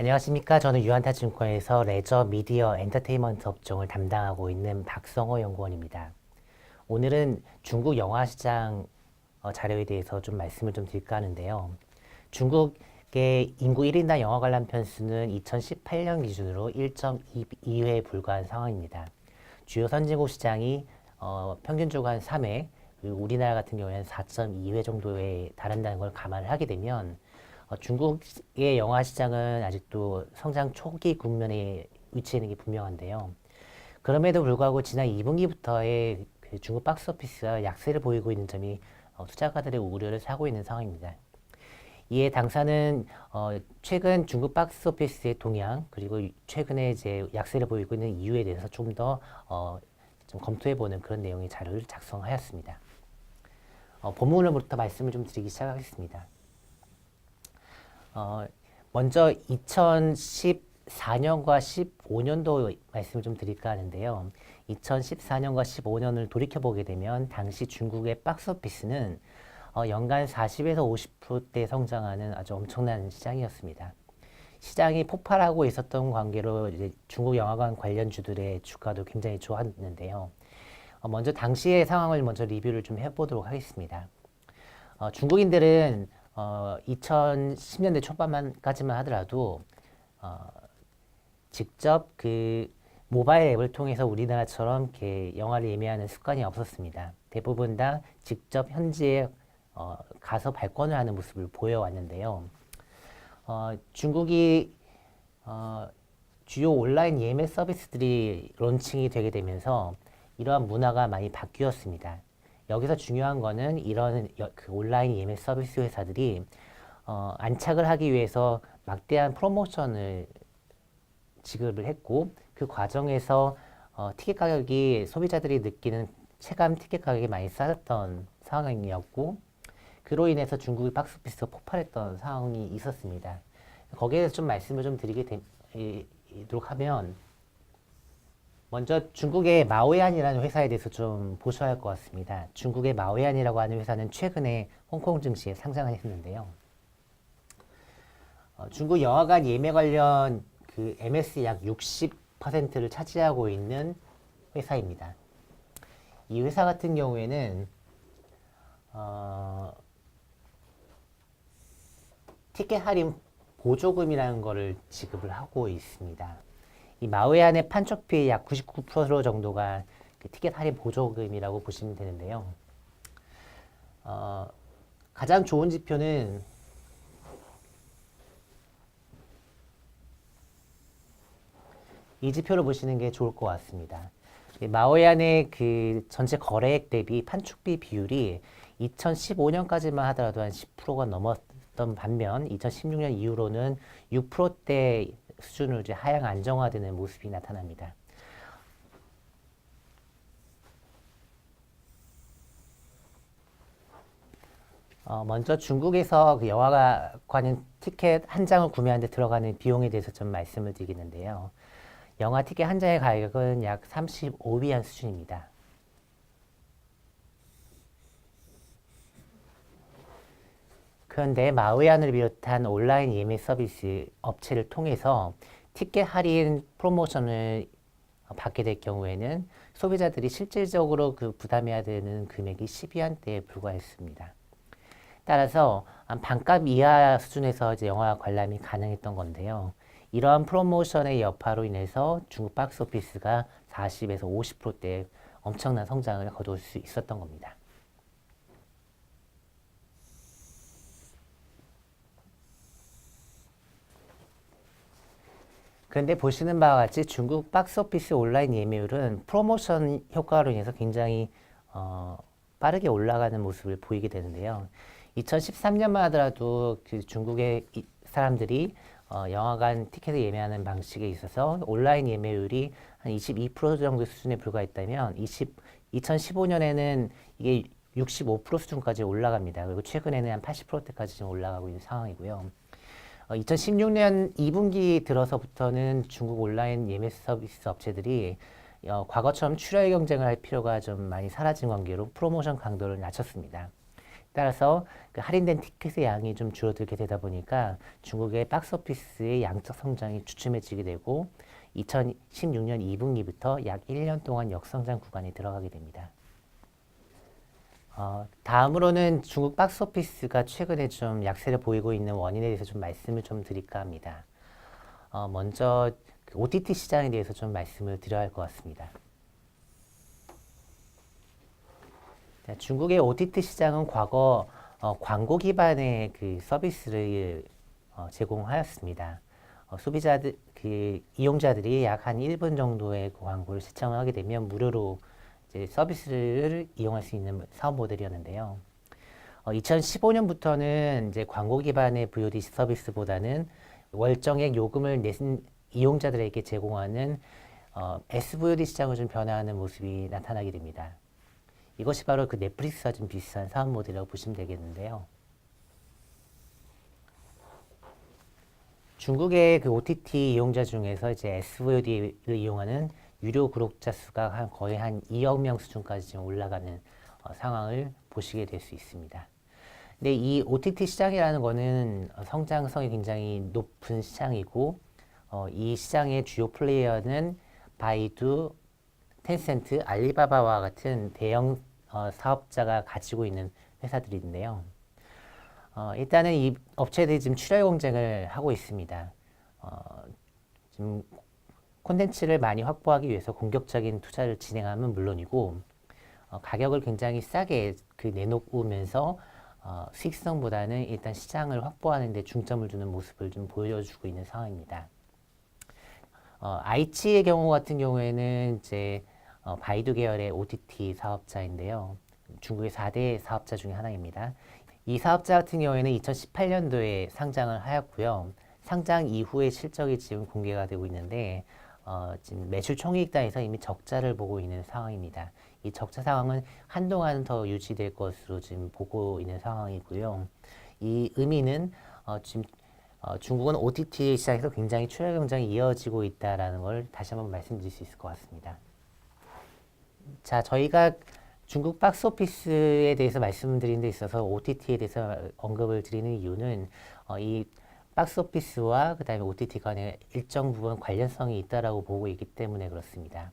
안녕하십니까. 저는 유한타증권에서 레저 미디어 엔터테인먼트 업종을 담당하고 있는 박성호 연구원입니다. 오늘은 중국 영화 시장 어, 자료에 대해서 좀 말씀을 좀 드릴까 하는데요. 중국의 인구 1인당 영화 관람 편수는 2018년 기준으로 1.2회에 불과한 상황입니다. 주요 선진국 시장이 어, 평균적으로 한 3회, 그리고 우리나라 같은 경우에는 4.2회 정도에 달한다는 걸 감안을 하게 되면 어, 중국의 영화 시장은 아직도 성장 초기 국면에 위치해 있는 게 분명한데요. 그럼에도 불구하고 지난 2분기부터의 그 중국 박스오피스가 약세를 보이고 있는 점이 어, 투자가들의 우려를 사고 있는 상황입니다. 이에 당사는 어, 최근 중국 박스오피스의 동향 그리고 최근에 이제 약세를 보이고 있는 이유에 대해서 좀더 어, 좀 검토해보는 그런 내용의 자료를 작성하였습니다. 어, 본문으로부터 말씀을 좀 드리기 시작하겠습니다. 어, 먼저 2014년과 15년도 말씀을 좀 드릴까 하는데요. 2014년과 15년을 돌이켜보게 되면 당시 중국의 박스오피스는 어, 연간 40에서 50%대 성장하는 아주 엄청난 시장이었습니다. 시장이 폭발하고 있었던 관계로 중국 영화관 관련주들의 주가도 굉장히 좋았는데요. 어, 먼저 당시의 상황을 먼저 리뷰를 좀 해보도록 하겠습니다. 어, 중국인들은 어, 2010년대 초반까지만 하더라도 어, 직접 그 모바일 앱을 통해서 우리나라처럼 이렇게 영화를 예매하는 습관이 없었습니다. 대부분 다 직접 현지에 어, 가서 발권을 하는 모습을 보여왔는데요. 어, 중국이 어, 주요 온라인 예매 서비스들이 론칭이 되게 되면서 이러한 문화가 많이 바뀌었습니다. 여기서 중요한 거는 이런 여- 그 온라인 예매 서비스 회사들이 어, 안착을 하기 위해서 막대한 프로모션을 지급을 했고 그 과정에서 어, 티켓 가격이 소비자들이 느끼는 체감 티켓 가격이 많이 싸졌던 상황이었고 그로 인해서 중국의 박스오피스가 폭발했던 상황이 있었습니다. 거기에 대해서 좀 말씀을 좀 드리게 되도록 하면 먼저 중국의 마오얀이라는 회사에 대해서 좀 보셔야 할 것 같습니다. 중국의 마오얀이라고 하는 회사는 최근에 홍콩 증시에 상장을 했는데요. 어, 중국 영화관 예매 관련 그 MS 약 60%를 차지하고 있는 회사입니다. 이 회사 같은 경우에는 어, 티켓 할인 보조금이라는 거를 지급을 하고 있습니다. 이 마오얀의 판촉비의 약99% 정도가 그 티켓 할인 보조금이라고 보시면 되는데요. 어, 가장 좋은 지표는 이 지표를 보시는 게 좋을 것 같습니다. 이 마오얀의 그 전체 거래액 대비 판촉비 비율이 2015년까지만 하더라도 한 10%가 넘었던 반면 2016년 이후로는 6%대 수준으로 이제 하향 안정화되는 모습이 나타납니다. 어, 먼저 중국에서 그 영화관 티켓 한 장을 구매하는데 들어가는 비용에 대해서 좀 말씀을 드리겠는데요. 영화 티켓 한 장의 가격은 약 35위안 수준입니다. 그런데 마우얀을 비롯한 온라인 예매 서비스 업체를 통해서 티켓 할인 프로모션을 받게 될 경우에는 소비자들이 실질적으로 그 부담해야 되는 금액이 10위안대에 불과했습니다. 따라서 한 반값 이하 수준에서 이제 영화 관람이 가능했던 건데요. 이러한 프로모션의 여파로 인해서 중국 박스오피스가 40에서 50%대 엄청난 성장을 거둘 수 있었던 겁니다. 그런데 보시는 바와 같이 중국 박스오피스 온라인 예매율은 프로모션 효과로 인해서 굉장히 어, 빠르게 올라가는 모습을 보이게 되는데요. 2013년만 하더라도 그 중국의 이- 사람들이 어, 영화관 티켓을 예매하는 방식에 있어서 온라인 예매율이 한 22% 정도 수준에 불과했다면 20, 2015년에는 이게 65% 수준까지 올라갑니다. 그리고 최근에는 한 80%대까지 지금 올라가고 있는 상황이고요. 어, 2016년 2분기 들어서부터는 중국 온라인 예매 서비스 업체들이 어, 과거처럼 출혈 경쟁을 할 필요가 좀 많이 사라진 관계로 프로모션 강도를 낮췄습니다. 따라서 그 할인된 티켓의 양이 좀 줄어들게 되다 보니까 중국의 박스오피스의 양적 성장이 주춤해지게 되고 2016년 2분기부터 약 1년 동안 역성장 구간에 들어가게 됩니다. 어, 다음으로는 중국 박스오피스가 최근에 좀 약세를 보이고 있는 원인에 대해서 좀 말씀을 좀 드릴까 합니다. 어, 먼저 그 OTT 시장에 대해서 좀 말씀을 드려야 할 것 같습니다. 자, 중국의 OTT 시장은 과거 어, 광고 기반의 그 서비스를 어, 제공하였습니다. 어, 소비자들 그 이용자들이 약 한 1분 정도의 그 광고를 시청을 하게 되면 무료로 이제 서비스를 이용할 수 있는 사업 모델이었는데요. 어, 2015년부터는 이제 광고 기반의 VOD 서비스보다는 월정액 요금을 내신 이용자들에게 제공하는 어, SVOD 시장을 좀 변화하는 모습이 나타나게 됩니다. 이것이 바로 그 넷플릭스와 좀 비슷한 사업 모델이라고 보시면 되겠는데요. 중국의 그 OTT 이용자 중에서 이제 SVOD를 이용하는 유료 구독자 수가 한 거의 한 2억 명 수준까지 지금 올라가는 어, 상황을 보시게 될 수 있습니다. 근데 이 OTT 시장이라는 거는 어, 성장성이 굉장히 높은 시장이고 어, 이 시장의 주요 플레이어는 바이두, 텐센트, 알리바바와 같은 대형 어, 사업자가 가지고 있는 회사들인데요. 어, 일단은 이 업체들이 지금 출혈 경쟁을 하고 있습니다. 어, 지금 콘텐츠를 많이 확보하기 위해서 공격적인 투자를 진행하면 물론이고 어, 가격을 굉장히 싸게 그 내놓으면서 어, 수익성보다는 일단 시장을 확보하는 데 중점을 두는 모습을 좀 보여주고 있는 상황입니다. 어, 아이치의 경우 같은 경우에는 이제 어, 바이두 계열의 OTT 사업자인데요. 중국의 4대 사업자 중에 하나입니다. 이 사업자 같은 경우에는 2018년도에 상장을 하였고요. 상장 이후의 실적이 지금 공개가 되고 있는데 어, 지금 매출 총이익단에서 이미 적자를 보고 있는 상황입니다. 이 적자 상황은 한동안은 더 유지될 것으로 지금 보고 있는 상황이고요. 이 의미는 어, 지금 어, 중국은 OTT 시장에서 굉장히 출혈 경쟁이 이어지고 있다라는 걸 다시 한번 말씀드릴 수 있을 것 같습니다. 자, 저희가 중국 박스 오피스에 대해서 말씀드리는 데 있어서 OTT에 대해서 언급을 드리는 이유는 어, 이 박스오피스와 그다음에 OTT 간에 일정 부분 관련성이 있다라고 보고 있기 때문에 그렇습니다.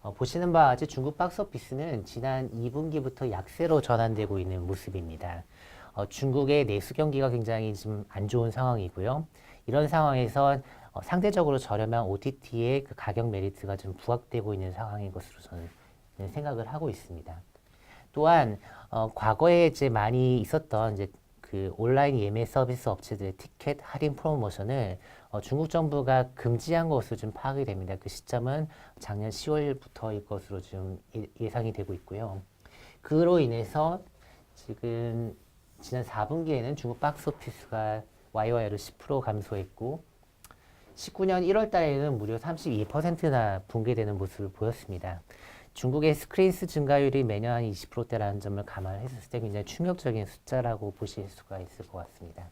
어, 보시는 바와 같이 중국 박스오피스는 지난 2분기부터 약세로 전환되고 있는 모습입니다. 어, 중국의 내수 경기가 굉장히 좀안 좋은 상황이고요. 이런 상황에서 어, 상대적으로 저렴한 OTT의 그 가격 메리트가 좀 부각되고 있는 상황인 것으로 저는 생각을 하고 있습니다. 또한 어, 과거에 이제 많이 있었던 이제 그 온라인 예매 서비스 업체들의 티켓 할인 프로모션을 어, 중국 정부가 금지한 것으로 좀 파악이 됩니다. 그 시점은 작년 10월부터일 것으로 좀 예상이 되고 있고요. 그로 인해서 지금 지난 4분기에는 중국 박스 오피스가 YY를 10% 감소했고 19년 1월 달에는 무려 32%나 붕괴되는 모습을 보였습니다. 중국의 스크린스 증가율이 매년 한 20%대라는 점을 감안했을 때 굉장히 충격적인 숫자라고 보실 수가 있을 것 같습니다.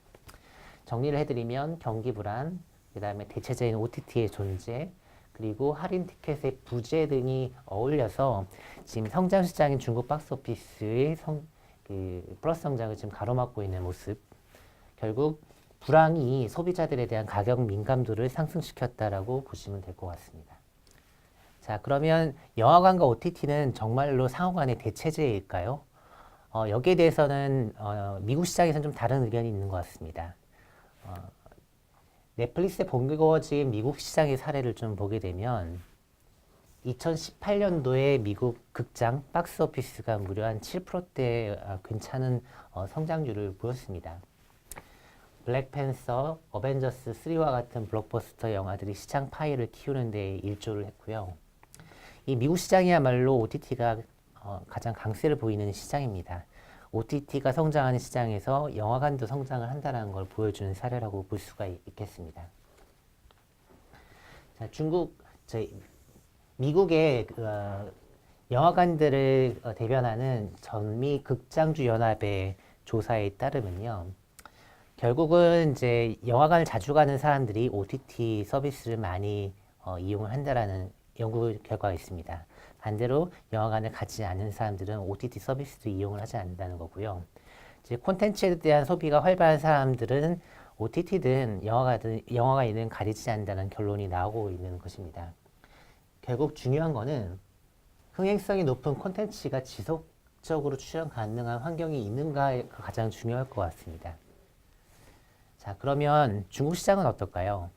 정리를 해드리면 경기 불안, 그 다음에 대체적인 OTT의 존재, 그리고 할인 티켓의 부재 등이 어울려서 지금 성장 시장인 중국 박스 오피스의 성, 그 플러스 성장을 지금 가로막고 있는 모습. 결국 불황이 소비자들에 대한 가격 민감도를 상승시켰다라고 보시면 될 것 같습니다. 자, 그러면 영화관과 OTT는 정말로 상호간의 대체제일까요? 어, 여기에 대해서는 어, 미국 시장에서는 좀 다른 의견이 있는 것 같습니다. 어, 넷플릭스에 본거진 미국 시장의 사례를 좀 보게 되면 2018년도에 미국 극장 박스오피스가 무려 한 7%대 아, 괜찮은 어, 성장률을 보였습니다. 블랙팬서, 어벤져스 3와 같은 블록버스터 영화들이 시장 파이를 키우는 데 일조를 했고요. 이 미국 시장이야말로 OTT가 어, 가장 강세를 보이는 시장입니다. OTT가 성장하는 시장에서 영화관도 성장을 한다는 걸 보여주는 사례라고 볼 수가 있, 겠습니다 자, 중국, 저희, 미국의 그, 어, 영화관들을 어, 대변하는 전미 극장주 연합의 조사에 따르면요. 결국은 이제 영화관을 자주 가는 사람들이 OTT 서비스를 많이 어, 이용을 한다라는 연구 결과가 있습니다. 반대로 영화관을 가지 않는 사람들은 OTT 서비스도 이용을 하지 않는다는 거고요. 이제 콘텐츠에 대한 소비가 활발한 사람들은 OTT든 영화가든 영화가 있는 가리지 않는다는 결론이 나오고 있는 것입니다. 결국 중요한 거는 흥행성이 높은 콘텐츠가 지속적으로 출연 가능한 환경이 있는가가 가장 중요할 것 같습니다. 자, 그러면 중국 시장은 어떨까요?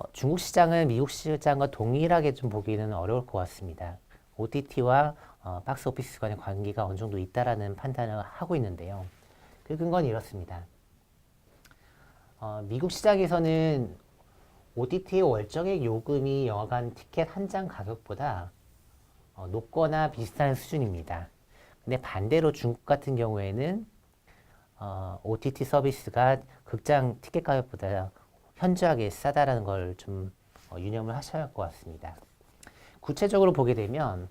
어, 중국 시장은 미국 시장과 동일하게 좀 보기는 어려울 것 같습니다. OTT와 어, 박스 오피스 간의 관계가 어느 정도 있다라는 판단을 하고 있는데요. 그 근거는 이렇습니다. 어, 미국 시장에서는 OTT의 월정액 요금이 영화관 티켓 한 장 가격보다 어, 높거나 비슷한 수준입니다. 근데 반대로 중국 같은 경우에는 어, OTT 서비스가 극장 티켓 가격보다 현저하게 싸다라는 걸좀 어, 유념을 하셔야 할 것 같습니다. 구체적으로 보게 되면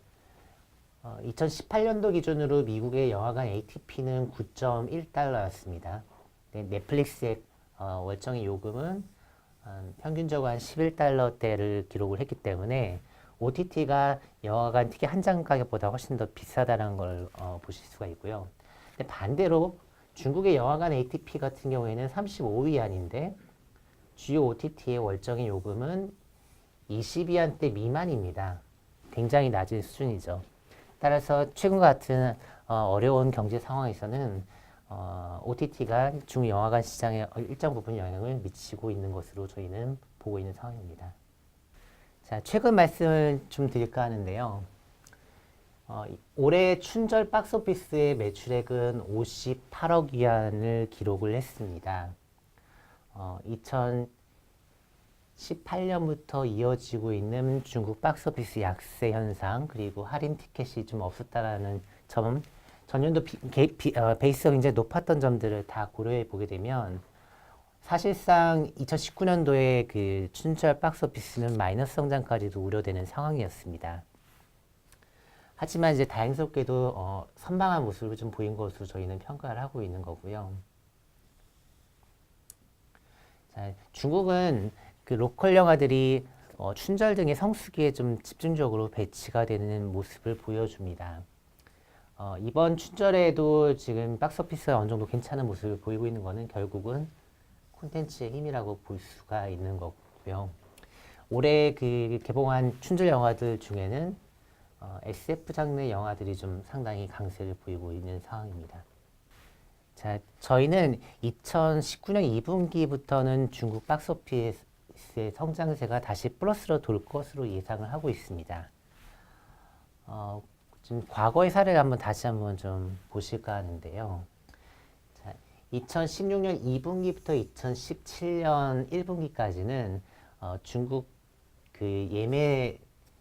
어, 2018년도 기준으로 미국의 영화관 ATP는 9.1달러였습니다. 넷플릭스의 어, 월정의 요금은 한 평균적으로 한 11달러대를 기록을 했기 때문에 OTT가 영화관 티켓 한 장 가격보다 훨씬 더 비싸다는 걸 어, 보실 수가 있고요. 근데 반대로 중국의 영화관 ATP 같은 경우에는 35위 안인데 주요 OTT의 월정의 요금은 20위안대 미만입니다. 굉장히 낮은 수준이죠. 따라서 최근 같은 어, 어려운 경제 상황에서는 어, OTT가 중국 영화관 시장에 일정 부분 영향을 미치고 있는 것으로 저희는 보고 있는 상황입니다. 자, 최근 말씀을 좀 드릴까 하는데요. 어, 올해 춘절 박스오피스의 매출액은 58억 위안을 기록을 했습니다. 어, 2018년부터 이어지고 있는 중국 박스오피스 약세 현상 그리고 할인 티켓이 좀 없었다라는 점 전년도 비, 게, 비, 어, 베이스가 굉장히 높았던 점들을 다 고려해 보게 되면 사실상 2019년도에 그 춘절 박스오피스는 마이너스 성장까지도 우려되는 상황이었습니다. 하지만 이제 다행스럽게도 어, 선방한 모습을 좀 보인 것으로 저희는 평가를 하고 있는 거고요. 자, 중국은 그 로컬 영화들이 어, 춘절 등의 성수기에 좀 집중적으로 배치가 되는 모습을 보여줍니다. 어, 이번 춘절에도 지금 박스오피스가 어느 정도 괜찮은 모습을 보이고 있는 것은 결국은 콘텐츠의 힘이라고 볼 수가 있는 거고요. 올해 그 개봉한 춘절 영화들 중에는 어, SF 장르 영화들이 좀 상당히 강세를 보이고 있는 상황입니다. 자, 저희는 2019년 2분기부터는 중국 박스오피스의 성장세가 다시 플러스로 돌 것으로 예상을 하고 있습니다. 어, 좀 과거의 사례를 한번 다시 한번 좀 보실까 하는데요. 자, 2016년 2분기부터 2017년 1분기까지는 어, 중국 그 예매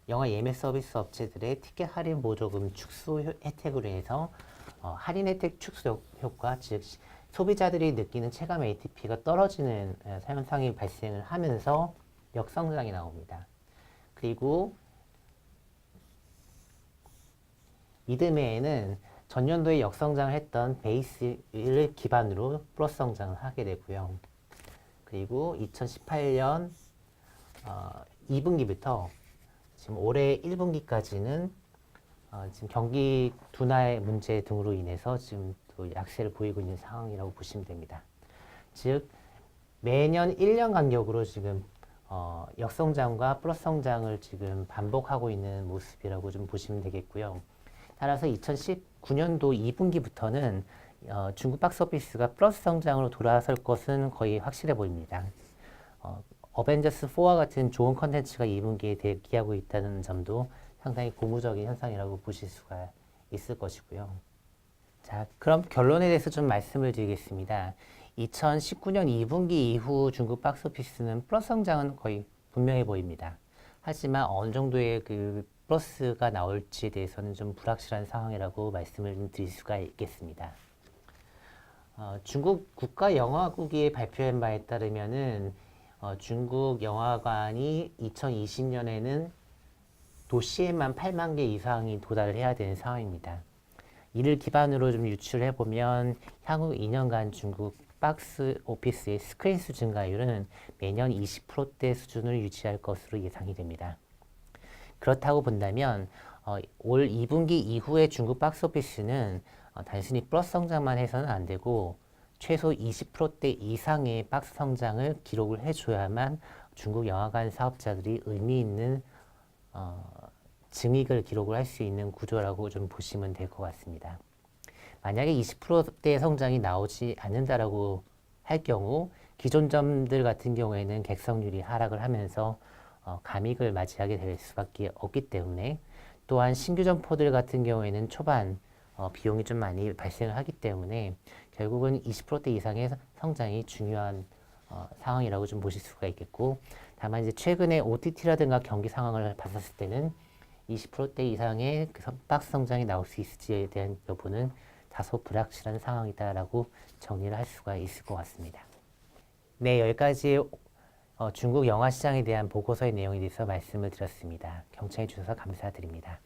영화 예매 서비스 업체들의 티켓 할인 보조금 축소 효- 혜택으로 해서 어, 할인 혜택 축소 효과, 즉 시- 소비자들이 느끼는 체감 ATP가 떨어지는 에, 현상이 발생을 하면서 역성장이 나옵니다. 그리고 이듬해에는 전년도에 역성장을 했던 베이스를 기반으로 플러스 성장을 하게 되고요. 그리고 2018년 어, 2분기부터 지금 올해 1분기까지는 어, 지금 경기 둔화의 문제 등으로 인해서 지금 또 약세를 보이고 있는 상황이라고 보시면 됩니다. 즉 매년 1년 간격으로 지금 어, 역성장과 플러스 성장을 지금 반복하고 있는 모습이라고 좀 보시면 되겠고요. 따라서 2019년도 2분기부터는 어, 중국 박스오피스가 플러스 성장으로 돌아설 것은 거의 확실해 보입니다. 어, 어벤져스 4와 같은 좋은 컨텐츠가 2분기에 대기하고 있다는 점도 상당히 고무적인 현상이라고 보실 수가 있을 것이고요. 자, 그럼 결론에 대해서 좀 말씀을 드리겠습니다. 2019년 2분기 이후 중국 박스오피스는 플러스 성장은 거의 분명해 보입니다. 하지만 어느 정도의 그 플러스가 나올지에 대해서는 좀 불확실한 상황이라고 말씀을 좀 드릴 수가 있겠습니다. 어, 중국 국가영화국이 발표한 바에 따르면은 어, 중국 영화관이 2020년에는 도시에만 8만 개 이상이 도달을 해야 되는 상황입니다. 이를 기반으로 좀 유출해 보면 향후 2년간 중국 박스 오피스의 스크린 수 증가율은 매년 20%대 수준을 유지할 것으로 예상이 됩니다. 그렇다고 본다면 어, 올 2분기 이후에 중국 박스 오피스는 어, 단순히 플러스 성장만 해서는 안 되고 최소 20%대 이상의 박스 성장을 기록을 해줘야만 중국 영화관 사업자들이 의미 있는 어, 증익을 기록을 할 수 있는 구조라고 좀 보시면 될 것 같습니다. 만약에 20%대 성장이 나오지 않는다라고 할 경우 기존 점들 같은 경우에는 객석률이 하락을 하면서 어, 감익을 맞이하게 될 수밖에 없기 때문에 또한 신규 점포들 같은 경우에는 초반 어, 비용이 좀 많이 발생을 하기 때문에 결국은 20%대 이상의 성장이 중요한 어, 상황이라고 좀 보실 수가 있겠고 다만 이제 최근에 OTT라든가 경기 상황을 봤었을 때는 20%대 이상의 그 성- 박스 성장이 나올 수 있을지에 대한 여부는 다소 불확실한 상황이다라고 정리를 할 수가 있을 것 같습니다. 네, 여기까지 어, 중국 영화 시장에 대한 보고서의 내용에 대해서 말씀을 드렸습니다. 경청해 주셔서 감사드립니다.